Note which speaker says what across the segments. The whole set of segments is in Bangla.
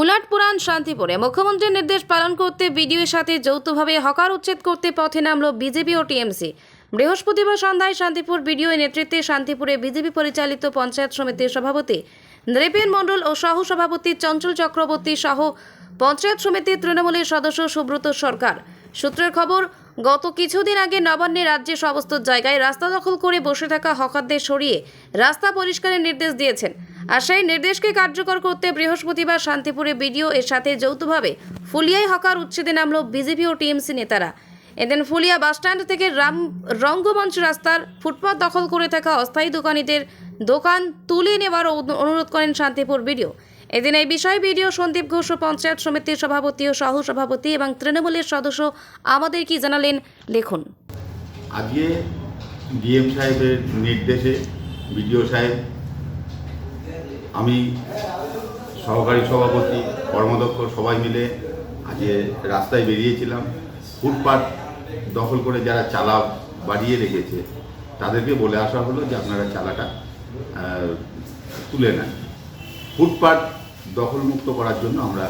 Speaker 1: উলাটপুরান শান্তিপুরে মুখ্যমন্ত্রীর নির্দেশ পালন করতে বিডিওর সাথে যৌথভাবে হকার উচ্ছেদ করতে পথে নামল বিজেপি ও টিএমসি। বৃহস্পতিবার সন্ধ্যায় শান্তিপুর বিডিও নেতৃত্বে শান্তিপুরে বিজেপি পরিচালিত পঞ্চায়েত সমিতির সভাপতি নৃপেন মণ্ডল ও সহ সভাপতি চঞ্চল চক্রবর্তী সহ পঞ্চায়েত সমিতির তৃণমূলের সদস্য সুব্রত সরকার। সূত্রের খবর, গত কিছুদিন আগে নবান্নে রাজ্যের সমস্ত জায়গায় রাস্তা দখল করে বসে থাকা হকারদের সরিয়ে রাস্তা পরিষ্কারের নির্দেশ দিয়েছেন। আর সেই নির্দেশকে কার্যকর করতে বৃহস্পতিবার শান্তিপুরে বিডিও এর সাথে যৌথভাবে ফুলিয়ায় হকার উচ্ছেদে নামল বিজেপি ও টিএমসি নেতারা। এদিন ফুলিয়া বাসস্ট্যান্ড থেকে রাম রঙ্গমঞ্চ রাস্তার ফুটপাথ দখল করে থাকা অস্থায়ী দোকানিদের দোকান তুলে নেওয়ার অনুরোধ করেন শান্তিপুর বিডিও। এদিন এই বিষয়ে বিডিও সন্দীপ ঘোষ ও পঞ্চায়েত সমিতির সভাপতি ও সহ সভাপতি এবং তৃণমূলের সদস্য আমাদের কি জানালেন দেখুন
Speaker 2: আজকে ডিএম সাহেবের নির্দেশে বিডিও সাহেব আমি সহকারী সভাপতি কর্মদক্ষ সবাই মিলে আজকে রাস্তায় বেরিয়েছিলাম। ফুটপাত দখল করে যারা চালা বাড়িয়ে রেখেছে, তাদেরকে বলে আসা হলো যে আপনারা চালাটা তুলে নেন। ফুটপাত দখলমুক্ত করার জন্য আমরা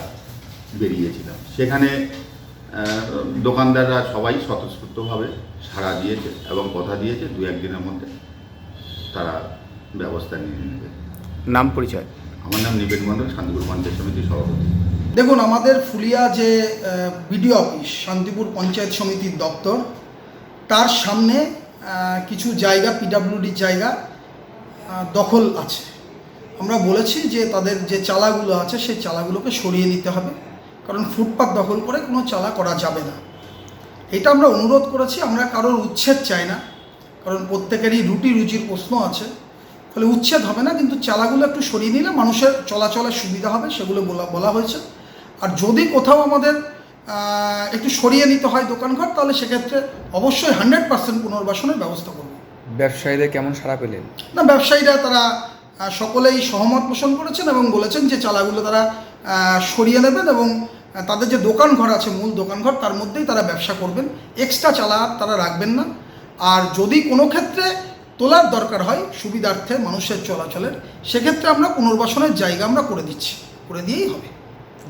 Speaker 2: বেরিয়েছিলাম। সেখানে দোকানদাররা সবাই স্বতঃস্ফূর্তভাবে সাড়া দিয়েছে এবং কথা দিয়েছে। দু একদিনের মধ্যে তারা ব্যবস্থা নিয়ে নেবে।
Speaker 3: নাম পরিচয়।
Speaker 2: আমার নাম নিবেন মণ্ডল শান্তিপুর পঞ্চায়েত সমিতির সভাপতি।
Speaker 4: দেখুন আমাদের ফুলিয়া যে বিডিও অফিস শান্তিপুর পঞ্চায়েত সমিতির দপ্তর তার সামনে কিছু জায়গা পিডাব্লিউডির জায়গা দখল আছে। আমরা বলেছি যে তাদের যে চালাগুলো আছে সেই চালাগুলোকে সরিয়ে নিতে হবে কারণ ফুটপাথ দখল করে কোনো চালা করা যাবে না। এটা আমরা অনুরোধ করেছি আমরা কারোর উচ্ছেদ চাই না কারণ প্রত্যেকেরই রুটি রুচির প্রশ্ন আছে। ফলে উচ্ছেদ হবে না কিন্তু চালাগুলো একটু সরিয়ে নিলে মানুষের চলাচলের সুবিধা হবে সেগুলো বলা বলা হয়েছে। আর যদি কোথাও আমাদের একটু সরিয়ে নিতে হয় দোকানঘর তাহলে সেক্ষেত্রে অবশ্যই হান্ড্রেড পার্সেন্ট পুনর্বাসনের ব্যবস্থা করব।
Speaker 3: ব্যবসায়ীদের কেমন সাড়া পেলেন?
Speaker 4: না ব্যবসায়ীরা তারা সকলেই সহমত পোষণ করেছেন এবং বলেছেন যে চালাগুলো তারা সরিয়ে নেবেন এবং তাদের যে দোকান ঘর আছে মূল দোকান ঘর তার মধ্যেই তারা ব্যবসা করবেন। এক্সট্রা চালা তারা রাখবেন না। আর যদি কোনো ক্ষেত্রে তোলার দরকার হয় সুবিধার্থে মানুষের চলাচলের। সেক্ষেত্রে আমরা পুনর্বাসনের জায়গা আমরা করে দিচ্ছি করে দিয়েই হবে।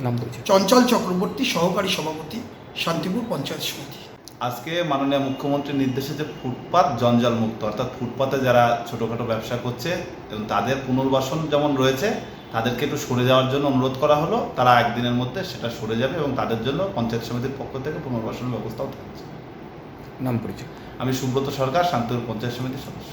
Speaker 3: নাম
Speaker 4: চঞ্চল চক্রবর্তী সহকারী সভাপতি শান্তিপুর পঞ্চায়েত সমিতি।
Speaker 5: আজকে মাননীয় মুখ্যমন্ত্রীর নির্দেশে যে ফুটপাত জঞ্জাল মুক্ত অর্থাৎ ফুটপাতে যারা ছোটোখাটো ব্যবসা করছে এবং তাদের পুনর্বাসন যেমন রয়েছে তাদেরকে একটু সরে যাওয়ার জন্য অনুরোধ করা হলো। তারা একদিনের মধ্যে সেটা সরে যাবে এবং তাদের জন্য পঞ্চায়েত সমিতির পক্ষ থেকে পুনর্বাসনের ব্যবস্থাও থাকছে।
Speaker 3: নাম পরিচয়।
Speaker 5: আমি সুব্রত সরকার শান্তিপুর পঞ্চায়েত সমিতির সদস্য।